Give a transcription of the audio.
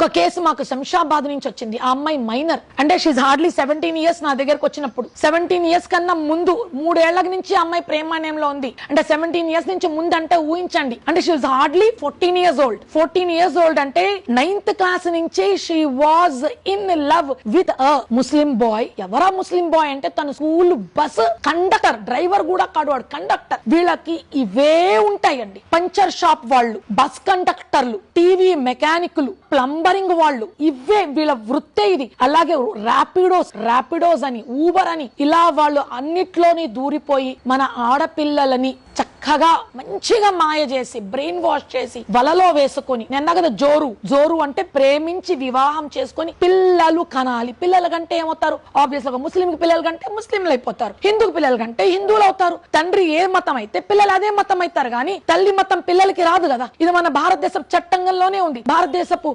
ఒక కేసు మాకు శంషాబాద్ నుంచి వచ్చింది. ఆ అమ్మాయి మైనర్. అంటే షీజ్ హార్డ్లీ సెవెంటీన్ ఇయర్స్ నా దగ్గరకు వచ్చినప్పుడు. సెవెంటీన్ ఇయర్స్ కన్నా ముందు మూడేళ్ళ నుంచి అమ్మాయి ప్రేమాణయంలో ఉంది. అంటే సెవెంటీన్ ఇయర్స్ నుంచి ముందు అంటే ఊహించండి. అంటే she's hardly fourteen years old fourteen years old అంటే నైన్త్ క్లాస్ నుంచి she was in love with a Muslim boy ఎవరా ముస్లిం బాయ్ అంటే తన స్కూల్ బస్ కండక్టర్ డ్రైవర్ కూడా కాడువాడు కండక్టర్. వీళ్ళకి ఇవే ఉంటాయండి. పంచర్ షాప్ వాళ్ళు బస్ కండక్టర్లు టీవీ మెకానిక్లు ఊబరింగ్ వాళ్ళు. ఇవే వీళ్ళ వృత్తే ఇది. అలాగే ర్యాపిడోస్ ర్యాపిడోస్ అని ఊబర్ అని ఇలా వాళ్ళు అన్నిట్లోని దూరిపోయి మన ఆడపిల్లలని చక్కగా మంచిగా మాయ చేసి బ్రెయిన్ వాష్ చేసి వలలో వేసుకొని నిన్న కదా జోరు. జోరు అంటే ప్రేమించి వివాహం చేసుకొని పిల్లలు కనాలి. పిల్లల కంటే ఏమవుతారు? ఆబ్వియస్గా ముస్లిం పిల్లల కంటే ముస్లింలు అయిపోతారు. హిందూ పిల్లల కంటే హిందువులు అవుతారు. తండ్రి ఏ మతం అయితే పిల్లలు అదే మతం అవుతారు కానీ తల్లి మతం పిల్లలకి రాదు కదా ఇది మన భారతదేశం చట్టంలోనే ఉంది. భారతదేశపు